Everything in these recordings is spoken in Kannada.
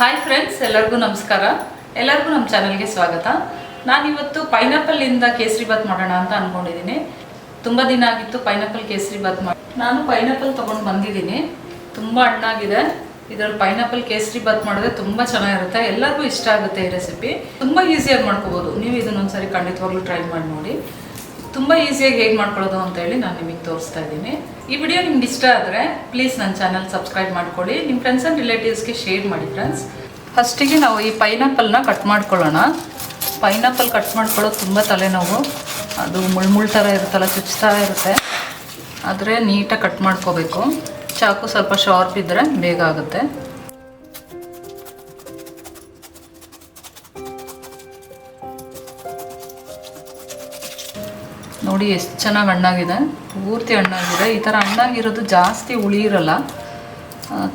ಹಾಯ್ ಫ್ರೆಂಡ್ಸ್ ಎಲ್ಲರಿಗೂ ನಮಸ್ಕಾರ. ಎಲ್ಲರಿಗೂ ನಮ್ಮ ಚಾನಲ್ಗೆ ಸ್ವಾಗತ. ನಾನಿವತ್ತು ಪೈನಾಪಲ್ಲಿಂದ ಕೇಸರಿ ಬಾತ್ ಮಾಡೋಣ ಅಂತ ಅಂದ್ಕೊಂಡಿದ್ದೀನಿ ತುಂಬ ದಿನ ಆಗಿತ್ತು ಪೈನಾಪಲ್ ಕೇಸರಿ ಬಾತ್ ಮಾಡಿ ನಾನು ಪೈನಾಪಲ್ ತೊಗೊಂಡು ಬಂದಿದ್ದೀನಿ. ತುಂಬ ಹಣ್ಣಾಗಿದೆ. ಇದರಲ್ಲಿ ಪೈನಾಪಲ್ ಕೇಸರಿ ಬಾತ್ ಮಾಡಿದ್ರೆ ತುಂಬ ಚೆನ್ನಾಗಿರುತ್ತೆ. ಎಲ್ಲರಿಗೂ ಇಷ್ಟ ಆಗುತ್ತೆ ಈ ರೆಸಿಪಿ ತುಂಬ ಈಸಿಯಾಗಿ ಮಾಡ್ಕೋಬೋದು. ನೀವು ಇದನ್ನೊಂದ್ಸರಿ ಖಂಡಿತವಾಗ್ಲೂ ಟ್ರೈ ಮಾಡಿ ನೋಡಿ. ತುಂಬ ಈಸಿಯಾಗಿ ಹೇಗೆ ಮಾಡ್ಕೊಳ್ಳೋದು ಅಂತ ಹೇಳಿ ನಾನು ನಿಮಗೆ ತೋರಿಸ್ತಾ ಇದ್ದೀನಿ. ಈ ವಿಡಿಯೋ ನಿಮ್ಗೆ ಇಷ್ಟ ಆದರೆ ಪ್ಲೀಸ್ ನನ್ನ ಚಾನಲ್ ಸಬ್ಸ್ಕ್ರೈಬ್ ಮಾಡ್ಕೊಳ್ಳಿ. ನಿಮ್ಮ ಫ್ರೆಂಡ್ಸ್ ಆ್ಯಂಡ್ ರಿಲೇಟಿವ್ಸ್ಗೆ ಶೇರ್ ಮಾಡಿ ಫ್ರೆಂಡ್ಸ್ ಫಸ್ಟಿಗೆ ನಾವು ಈ ಪೈನಾಪಲ್ನ ಕಟ್ ಮಾಡ್ಕೊಳ್ಳೋಣ. ಪೈನಾಪಲ್ ಕಟ್ ಮಾಡ್ಕೊಳ್ಳೋದು ತುಂಬ ತಲೆನೋವು. ಅದು ಮುಳ್ಮುಳ್ ಮುಳ್ ಥರ ಇರುತ್ತಲ್ಲ ಚುಚ್ತಾ ಇರುತ್ತೆ. ಆದರೆ ನೀಟಾಗಿ ಕಟ್ ಮಾಡ್ಕೋಬೇಕು. ಚಾಕು ಸ್ವಲ್ಪ ಶಾರ್ಪ್ ಇದ್ದರೆ ಬೇಗ ಆಗುತ್ತೆ. ನೋಡಿ ಎಷ್ಟು ಚೆನ್ನಾಗಿ ಹಣ್ಣಾಗಿದೆ. ಪೂರ್ತಿ ಹಣ್ಣಾಗಿದೆ. ಈ ಥರ ಹಣ್ಣಾಗಿರೋದು ಜಾಸ್ತಿ ಹುಳಿ ಇರಲ್ಲ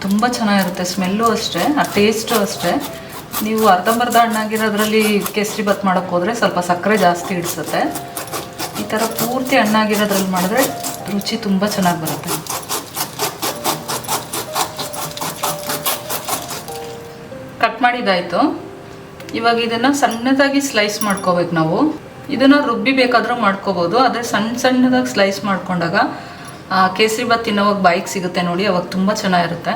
ತುಂಬ ಚೆನ್ನಾಗಿರುತ್ತೆ. ಸ್ಮೆಲ್ಲು ಅಷ್ಟೇ, ಆ ಟೇಸ್ಟು ಅಷ್ಟೇ. ನೀವು ಅರ್ಧಂಬರ್ಧ ಹಣ್ಣಾಗಿರೋದ್ರಲ್ಲಿ ಕೇಸರಿ ಬಾತ್ ಮಾಡೋಕ್ಕೆ ಹೋದರೆ ಸ್ವಲ್ಪ ಸಕ್ಕರೆ ಜಾಸ್ತಿ ಹಿಡಿಸುತ್ತೆ. ಈ ಥರ ಪೂರ್ತಿ ಹಣ್ಣಾಗಿರೋದ್ರಲ್ಲಿ ಮಾಡಿದ್ರೆ ರುಚಿ ತುಂಬ ಚೆನ್ನಾಗಿ ಬರುತ್ತೆ. ಕಟ್ ಮಾಡಿದ್ದಾಯಿತು. ಇವಾಗ ಇದನ್ನು ಸಣ್ಣದಾಗಿ ಸ್ಲೈಸ್ ಮಾಡ್ಕೋಬೇಕು ನಾವು. ಇದನ್ನು ರುಬ್ಬಿ ಬೇಕಾದರೂ ಮಾಡ್ಕೋಬೋದು. ಆದರೆ ಸಣ್ಣ ಸಣ್ಣದಾಗಿ ಸ್ಲೈಸ್ ಮಾಡ್ಕೊಂಡಾಗ ಕೇಸರಿ ಬಾತ್ ತಿನ್ನೋವಾಗ ಬಾಯಿಗೆ ಸಿಗುತ್ತೆ ನೋಡಿ, ಅವಾಗ ತುಂಬ ಚೆನ್ನಾಗಿರುತ್ತೆ.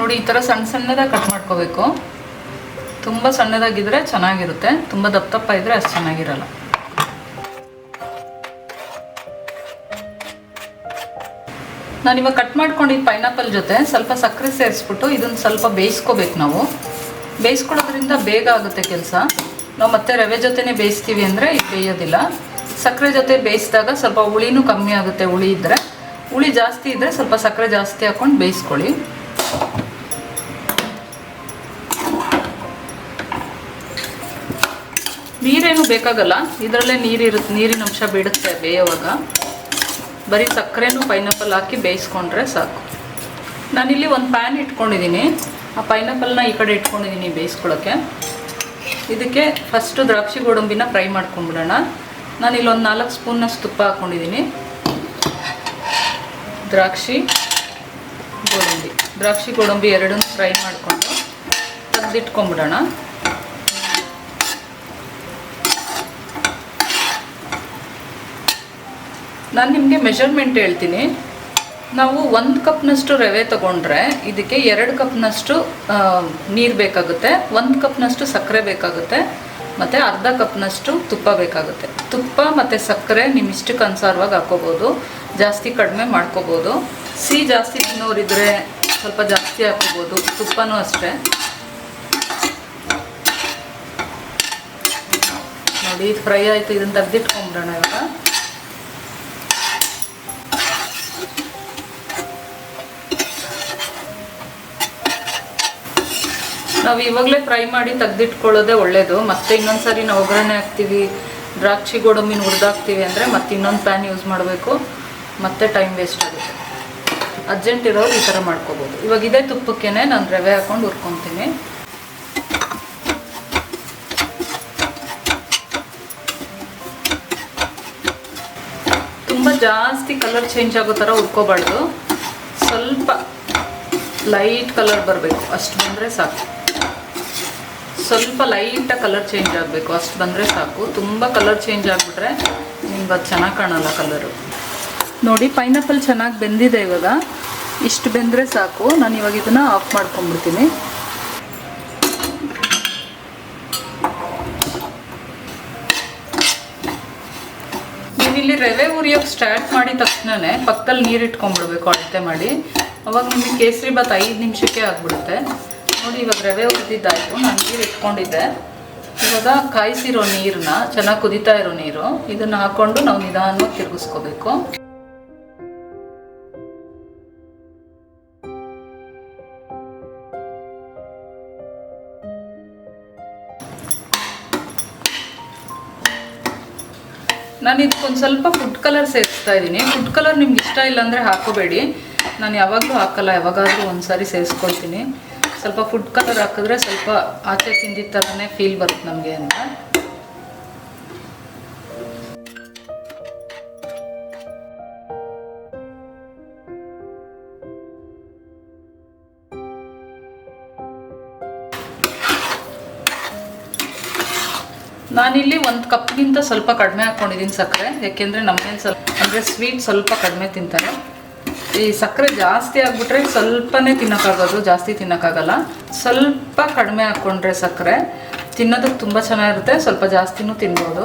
ನೋಡಿ, ಈ ಥರ ಸಣ್ಣ ಸಣ್ಣದಾಗಿ ಕಟ್ ಮಾಡ್ಕೋಬೇಕು. ತುಂಬ ಸಣ್ಣದಾಗಿದ್ದರೆ ಚೆನ್ನಾಗಿರುತ್ತೆ. ತುಂಬ ದಪ್ಪ ದಪ್ಪ ಇದ್ದರೆ ಅಷ್ಟು ಚೆನ್ನಾಗಿರಲ್ಲ. ನಾನಿವಾಗ ಕಟ್ ಮಾಡ್ಕೊಂಡಿದ್ದ ಪೈನಾಪಲ್ ಜೊತೆ ಸ್ವಲ್ಪ ಸಕ್ಕರೆ ಸೇರಿಸ್ಬಿಟ್ಟು ಇದನ್ನು ಸ್ವಲ್ಪ ಬೇಯಿಸ್ಕೋಬೇಕು ನಾವು. ಬೇಯಿಸ್ಕೊಳ್ಳೋದ್ರಿಂದ ಬೇಗ ಆಗುತ್ತೆ ಕೆಲಸ. ನಾವು ಮತ್ತೆ ರವೆ ಜೊತೆನೇ ಬೇಯಿಸ್ತೀವಿ ಅಂದರೆ ಇದು ಬೇಯೋದಿಲ್ಲ. ಸಕ್ಕರೆ ಜೊತೆ ಬೇಯಿಸಿದಾಗ ಸ್ವಲ್ಪ ಹುಳಿನೂ ಕಮ್ಮಿ ಆಗುತ್ತೆ ಹುಳಿ ಇದ್ದರೆ ಹುಳಿ ಜಾಸ್ತಿ ಇದ್ದರೆ ಸ್ವಲ್ಪ ಸಕ್ಕರೆ ಜಾಸ್ತಿ ಹಾಕ್ಕೊಂಡು ಬೇಯಿಸ್ಕೊಳ್ಳಿ. ನೀರೇನು ಬೇಕಾಗಲ್ಲ. ಇದರಲ್ಲೇ ನೀರಿರುತ್ತೆ ನೀರಿನ ಅಂಶ ಬಿಡುತ್ತೆ ಬೇಯುವಾಗ. ಬರೀ ಸಕ್ಕರೆನೂ ಪೈನಾಪಲ್ ಹಾಕಿ ಬೇಯಿಸ್ಕೊಂಡ್ರೆ ಸಾಕು. ನಾನಿಲ್ಲಿ ಒಂದು ಪ್ಯಾನ್ ಇಟ್ಕೊಂಡಿದ್ದೀನಿ ಆ ಪೈನಾಪಲ್ನ ಈ ಕಡೆ ಇಟ್ಕೊಂಡಿದ್ದೀನಿ ಬೇಯಿಸ್ಕೊಳ್ಳೋಕ್ಕೆ ಇದಕ್ಕೆ ಫಸ್ಟು ದ್ರಾಕ್ಷಿ ಗೋಡಂಬಿನ ಫ್ರೈ ಮಾಡ್ಕೊಂಡ್ಬಿಡೋಣ. ನಾನಿಲ್ಲಿ ಒಂದು ನಾಲ್ಕು ಸ್ಪೂನ್ನಷ್ಟು ತುಪ್ಪ ಹಾಕ್ಕೊಂಡಿದ್ದೀನಿ ದ್ರಾಕ್ಷಿ ಗೋಡಂಬಿ. ದ್ರಾಕ್ಷಿ ಗೋಡಂಬಿ ಎರಡನ್ನೂ ಫ್ರೈ ಮಾಡಿಕೊಂಡು ತೆಗೆದಿಟ್ಕೊಂಬಿಡೋಣ ನಾನು ನಿಮಗೆ ಮೆಷರ್ಮೆಂಟ್ ಹೇಳ್ತೀನಿ. ನಾವು ಒಂದು ಕಪ್ನಷ್ಟು ರವೆ ತಗೊಂಡ್ರೆ ಇದಕ್ಕೆ ಎರಡು ಕಪ್ನಷ್ಟು ನೀರು ಬೇಕಾಗುತ್ತೆ, ಒಂದು ಕಪ್ನಷ್ಟು ಸಕ್ಕರೆ ಬೇಕಾಗುತ್ತೆ, ಮತ್ತು ಅರ್ಧ ಕಪ್ನಷ್ಟು ತುಪ್ಪ ಬೇಕಾಗುತ್ತೆ. ತುಪ್ಪ ಮತ್ತು ಸಕ್ಕರೆ ನಿಮ್ಮ ಇಷ್ಟಕ್ಕೆ ಅನುಸಾರವಾಗಿ ಹಾಕೋಬೋದು, ಜಾಸ್ತಿ ಕಡಿಮೆ ಮಾಡ್ಕೋಬೋದು. ಸಿಹಿ ಜಾಸ್ತಿ ತಿನ್ನೋರಿದ್ರೆ ಸ್ವಲ್ಪ ಜಾಸ್ತಿ ಹಾಕೋಬೋದು, ತುಪ್ಪನೂ ಅಷ್ಟೇ. ನೋಡಿ ಇದು ಫ್ರೈ ಆಯಿತು ಇದನ್ನು ತೆಗೆದಿಟ್ಕೊಂಬಿಡೋಣ ಇವಾಗ. ನಾವು ಇವಾಗಲೇ ಫ್ರೈ ಮಾಡಿ ತೆಗೆದಿಟ್ಕೊಳ್ಳೋದೇ ಒಳ್ಳೆಯದು ಮತ್ತೆ ಇನ್ನೊಂದು ಸಾರಿ ನಾವು ಒಗ್ಗರಣೆ ಹಾಕ್ತೀವಿ, ದ್ರಾಕ್ಷಿ ಗೋಡಂಬಿನ ಹುರಿದಾಕ್ತೀವಿ ಅಂದರೆ ಮತ್ತೆ ಇನ್ನೊಂದು ಪ್ಯಾನ್ ಯೂಸ್ ಮಾಡಬೇಕು. ಮತ್ತೆ ಟೈಮ್ ವೇಸ್ಟ್ ಆಗುತ್ತೆ. ಅರ್ಜೆಂಟ್ ಇರೋರು ಈ ಥರ ಮಾಡ್ಕೋಬೋದು. ಇವಾಗ ಇದೇ ತುಪ್ಪಕ್ಕೇ ನಾನು ರವೆ ಹಾಕೊಂಡು ಹುರ್ಕೊತೀನಿ. ತುಂಬ ಜಾಸ್ತಿ ಕಲರ್ ಚೇಂಜ್ ಆಗೋ ಥರ ಹುರ್ಕೋಬಾರ್ದು. ಸ್ವಲ್ಪ ಲೈಟ್ ಕಲರ್ ಬರಬೇಕು. ಅಷ್ಟು ಬಂದರೆ ಸಾಕು. ಸ್ವಲ್ಪ ಲೈಟಾಗಿ ಕಲರ್ ಚೇಂಜ್ ಆಗಬೇಕು. ಅಷ್ಟು ಬಂದರೆ ಸಾಕು. ತುಂಬ ಕಲರ್ ಚೇಂಜ್ ಆಗಿಬಿಟ್ರೆ ನಿಮ್ಗೆ ಅದು ಚೆನ್ನಾಗಿ ಕಾಣಲ್ಲ ಕಲರು. ನೋಡಿ, ಪೈನಾಪಲ್ ಚೆನ್ನಾಗಿ ಬೆಂದಿದೆ ಇವಾಗ. ಇಷ್ಟು ಬೆಂದರೆ ಸಾಕು. ನಾನು ಇವಾಗ ಇದನ್ನು ಆಫ್ ಮಾಡ್ಕೊಂಡ್ಬಿಡ್ತೀನಿ. ಇಲ್ಲಿ ರವೆ ಉರಿಯೋಕ್ಕೆ ಸ್ಟಾರ್ಟ್ ಮಾಡಿದ ತಕ್ಷಣವೇ ಪಕ್ಕದಲ್ಲಿ ನೀರು ಇಟ್ಕೊಂಡ್ಬಿಡ್ಬೇಕು, ಅಳತೆ ಮಾಡಿ. ಅವಾಗ ನಿಮಗೆ ಕೇಸರಿ ಬಾತ್ ಐದು ನಿಮಿಷಕ್ಕೆ ಆಗಿಬಿಡುತ್ತೆ. ನೋಡಿ, ಇವಾಗ ರವೆ ಹುರಿದಿದ್ದಾಯಿತು ನಾನು ನೀರು ಇಟ್ಕೊಂಡಿದ್ದೆ. ಇವಾಗ ಕಾಯಿಸಿರೋ ನೀರನ್ನ ಚೆನ್ನಾಗಿ ಕುದಿತಾ ಇರೋ ನೀರು, ಇದನ್ನ ಹಾಕೊಂಡು ನಾವು ನಿಧಾನವಾಗಿ ತಿರುಗಿಸ್ಕೋಬೇಕು. ನಾನು ಇದಕ್ಕೊಂದು ಸ್ವಲ್ಪ ಫುಡ್ ಕಲರ್ ಸೇರಿಸ್ತಾ ಇದ್ದೀನಿ ಫುಡ್ ಕಲರ್ ನಿಮ್ಗೆ ಇಷ್ಟ ಇಲ್ಲ ಅಂದರೆ ಹಾಕೋಬೇಡಿ. ನಾನು ಯಾವಾಗಲೂ ಹಾಕಲ್ಲ, ಯಾವಾಗಾದರೂ ಒಂದು ಸಾರಿ ಸೇರಿಸ್ಕೊಳ್ತೀನಿ. ಸ್ವಲ್ಪ ಫುಡ್ ಕಲರ್ ಹಾಕಿದ್ರೆ ಸ್ವಲ್ಪ ಆಚೆ ತಿಂದಿದ್ದ ಥರನೇ ಫೀಲ್ ಬರುತ್ತೆ ನಮಗೆ ಅಂತ. ನಾನಿಲ್ಲಿ ಒಂದು ಕಪ್ಗಿಂತ ಸ್ವಲ್ಪ ಕಡಿಮೆ ಹಾಕ್ಕೊಂಡಿದ್ದೀನಿ ಸಕ್ಕರೆ, ಯಾಕೆಂದರೆ ನಮ್ಮನೇಲಿ ಸ್ವಲ್ಪ ಅಂದರೆ ಸ್ವೀಟ್ ಸ್ವಲ್ಪ ಕಡಿಮೆ ತಿಂತಾರೆ. ಈ ಸಕ್ಕರೆ ಜಾಸ್ತಿ ಆಗಿಬಿಟ್ರೆ ಸ್ವಲ್ಪನೇ ತಿನ್ನೋಕ್ಕಾಗೋದು, ಜಾಸ್ತಿ ತಿನ್ನೋಕ್ಕಾಗಲ್ಲ. ಸ್ವಲ್ಪ ಕಡಿಮೆ ಹಾಕ್ಕೊಂಡ್ರೆ ಸಕ್ಕರೆ. ತಿನ್ನೋದಕ್ಕೆ ತುಂಬ ಚೆನ್ನಾಗಿರುತ್ತೆ, ಸ್ವಲ್ಪ ಜಾಸ್ತಿನೂ ತಿನ್ಬೋದು.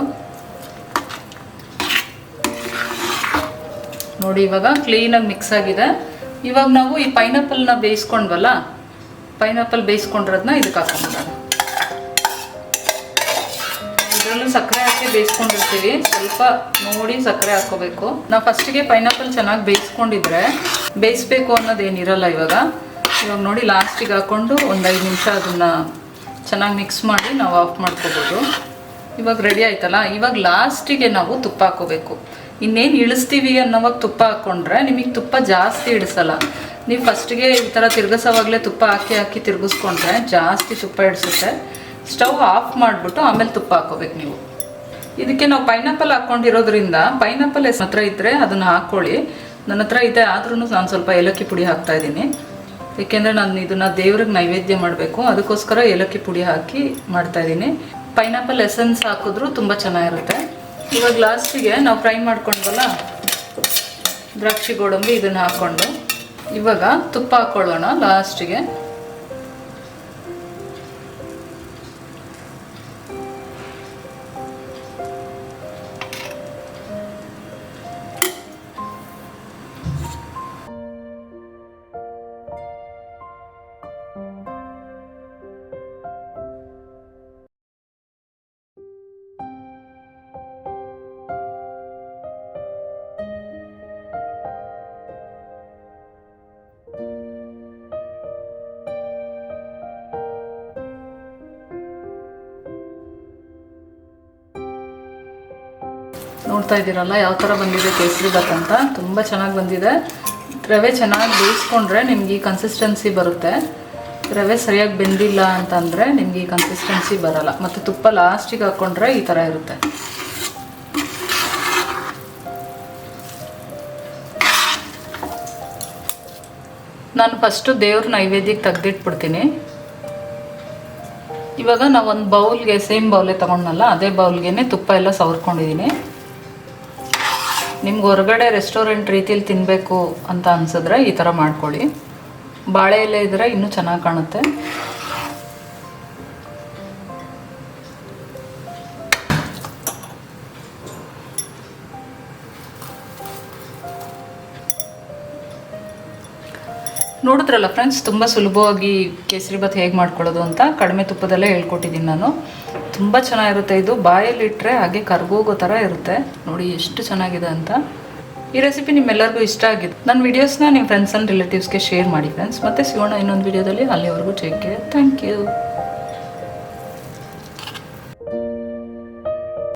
ನೋಡಿ, ಇವಾಗ ಕ್ಲೀನಾಗಿ ಮಿಕ್ಸ್ ಆಗಿದೆ. ಇವಾಗ ನಾವು ಈ ಪೈನಾಪಲ್ನ ಬೇಯಿಸ್ಕೊಂಡ್ವಲ್ಲ ಪೈನಾಪಲ್ ಬೇಯಿಸ್ಕೊಂಡಿರೋದನ್ನ ಇದಕ್ಕೆ ಹಾಕೊಂಡ್ಬಿಡೋಣ ಇದರಲ್ಲೂ ಸಕ್ಕರೆ ಹಾಕಿ ಬೇಯಿಸ್ಕೊಂಡಿರ್ತೀವಿ. ಸ್ವಲ್ಪ ನೋಡಿ ಸಕ್ಕರೆ ಹಾಕೋಬೇಕು ನಾವು ಫಸ್ಟಿಗೆ ಪೈನಾಪಲ್ ಚೆನ್ನಾಗಿ ಬೇಯಿಸ್ಕೊಂಡಿದ್ರೆ ಬೇಯಿಸ್ಬೇಕು ಅನ್ನೋದೇನಿರಲ್ಲ ಇವಾಗ. ಇವಾಗ ನೋಡಿ ಲಾಸ್ಟಿಗೆ ಹಾಕ್ಕೊಂಡು ಒಂದು ಐದು ನಿಮಿಷ ಅದನ್ನು ಚೆನ್ನಾಗಿ ಮಿಕ್ಸ್ ಮಾಡಿ ನಾವು ಆಫ್ ಮಾಡ್ಕೋಬೋದು. ಇವಾಗ ರೆಡಿ ಆಯ್ತಲ್ಲ? ಇವಾಗ ಲಾಸ್ಟಿಗೆ ನಾವು ತುಪ್ಪ ಹಾಕೋಬೇಕು ಇನ್ನೇನು ಇಳಿಸ್ತೀವಿ ಅನ್ನೋವಾಗ ತುಪ್ಪ ಹಾಕ್ಕೊಂಡ್ರೆ ನಿಮಗೆ ತುಪ್ಪ ಜಾಸ್ತಿ ಇಡಿಸಲ್ಲ. ನೀವು ಫಸ್ಟಿಗೆ ಈ ಥರ ತಿರ್ಗಿಸೋವಾಗಲೇ ತುಪ್ಪ ಹಾಕಿ ಹಾಕಿ ತಿರ್ಗಿಸ್ಕೊಂಡ್ರೆ ಜಾಸ್ತಿ ತುಪ್ಪ ಇಡಿಸುತ್ತೆ. ಸ್ಟವ್ ಆಫ್ ಮಾಡಿಬಿಟ್ಟು ಆಮೇಲೆ ತುಪ್ಪ ಹಾಕೋಬೇಕು ನೀವು. ಇದಕ್ಕೆ ನಾವು ಪೈನಾಪಲ್ ಹಾಕ್ಕೊಂಡಿರೋದ್ರಿಂದ ಪೈನಾಪಲ್ ಎಸ್ ಹತ್ರ ಇದ್ದರೆ ಅದನ್ನು ಹಾಕ್ಕೊಳ್ಳಿ ನನ್ನ ಹತ್ರ ಇದೆ ಆದ್ರೂ ನಾನು ಸ್ವಲ್ಪ ಏಲಕ್ಕಿ ಪುಡಿ ಹಾಕ್ತಾ ಇದ್ದೀನಿ. ಏಕೆಂದರೆ ನಾನು ಇದನ್ನು ದೇವ್ರಿಗೆ ನೈವೇದ್ಯ ಮಾಡಬೇಕು, ಅದಕ್ಕೋಸ್ಕರ ಏಲಕ್ಕಿ ಪುಡಿ ಹಾಕಿ ಮಾಡ್ತಾ ಇದ್ದೀನಿ. ಪೈನಾಪಲ್ ಎಸೆನ್ಸ್ ಹಾಕಿದ್ರೂ ತುಂಬ ಚೆನ್ನಾಗಿರುತ್ತೆ. ಇವಾಗ ಲಾಸ್ಟಿಗೆ ನಾವು ಫ್ರೈ ಮಾಡ್ಕೊಂಡ್ವಲ್ಲ, ದ್ರಾಕ್ಷಿ ಗೋಡಂಬಿ ಇದನ್ನು ಹಾಕ್ಕೊಂಡು ಇವಾಗ ತುಪ್ಪ ಹಾಕ್ಕೊಳ್ಳೋಣ ಲಾಸ್ಟಿಗೆ. ನೋಡ್ತಾ ಇದ್ದೀರಲ್ಲ, ಯಾವ ಥರ ಬಂದಿದೆ ಕೇಸರಿ ಬಾತ್ ಅಂತ. ತುಂಬ ಚೆನ್ನಾಗಿ ಬಂದಿದೆ. ರವೆ ಚೆನ್ನಾಗಿ ಬೇಯಿಸ್ಕೊಂಡ್ರೆ ನಿಮ್ಗೆ ಈ ಕನ್ಸಿಸ್ಟೆನ್ಸಿ ಬರುತ್ತೆ. ರವೆ ಸರಿಯಾಗಿ ಬೆಂದಿಲ್ಲ ಅಂತಂದರೆ ನಿಮ್ಗೆ ಈ ಕನ್ಸಿಸ್ಟೆನ್ಸಿ ಬರಲ್ಲ. ಮತ್ತು ತುಪ್ಪ ಲಾಸ್ಟಿಗೆ ಹಾಕ್ಕೊಂಡ್ರೆ ಈ ಥರ ಇರುತ್ತೆ. ನಾನು ಫಸ್ಟು ದೇವ್ರ ನೈವೇದ್ಯಕ್ಕೆ ತೆಗ್ದಿಟ್ಬಿಡ್ತೀನಿ. ಇವಾಗ ನಾವು ಒಂದು ಬೌಲ್ಗೆ ಸೇಮ್ ಬೌಲೇ ತೊಗೊಂಡಲ್ಲ ಅದೇ ಬೌಲ್ಗೆ ತುಪ್ಪ ಎಲ್ಲ ಸವರ್ಕೊಂಡಿದ್ದೀನಿ ನಿಮ್ಗೆ ಹೊರಗಡೆ ರೆಸ್ಟೋರೆಂಟ್ ರೀತಿಯಲ್ಲಿ ತಿನ್ನಬೇಕು ಅಂತ ಅನ್ಸಿದ್ರೆ ಈ ಥರ ಮಾಡ್ಕೊಳ್ಳಿ. ಬಾಳೆ ಎಲೆ ಇದ್ರೆ ಇನ್ನೂ ಚೆನ್ನಾಗಿ ಕಾಣುತ್ತೆ. ನೋಡಿದ್ರಲ್ಲ ಫ್ರೆಂಡ್ಸ್ ತುಂಬ ಸುಲಭವಾಗಿ ಕೇಸರಿ ಭಾತ್ ಹೇಗೆ ಮಾಡ್ಕೊಳ್ಳೋದು ಅಂತ ಕಡಿಮೆ ತುಪ್ಪದಲ್ಲೇ ಹೇಳ್ಕೊಟ್ಟಿದ್ದೀನಿ ನಾನು. ತುಂಬ ಚೆನ್ನಾಗಿರುತ್ತೆ ಇದು. ಬಾಯಲ್ಲಿ ಇಟ್ಟರೆ ಹಾಗೆ ಕರ್ಗೋಗೋ ಥರ ಇರುತ್ತೆ. ನೋಡಿ ಎಷ್ಟು ಚೆನ್ನಾಗಿದೆ ಅಂತ. ಈ ರೆಸಿಪಿ ನಿಮ್ಮೆಲ್ಲರಿಗೂ ಇಷ್ಟ ಆಗಿದೆ ನನ್ನ ವೀಡಿಯೋಸ್ನ ನಿಮ್ಮ ಫ್ರೆಂಡ್ಸ್ ಆ್ಯಂಡ್ ರಿಲೇಟಿವ್ಸ್ಗೆ ಶೇರ್ ಮಾಡಿ ಫ್ರೆಂಡ್ಸ್ ಮತ್ತೆ ಸಿಗೋಣ ಇನ್ನೊಂದು ವೀಡಿಯೋದಲ್ಲಿ ಅಲ್ಲಿವರೆಗೂ ಚೆಕ್ ಥ್ಯಾಂಕ್ ಯು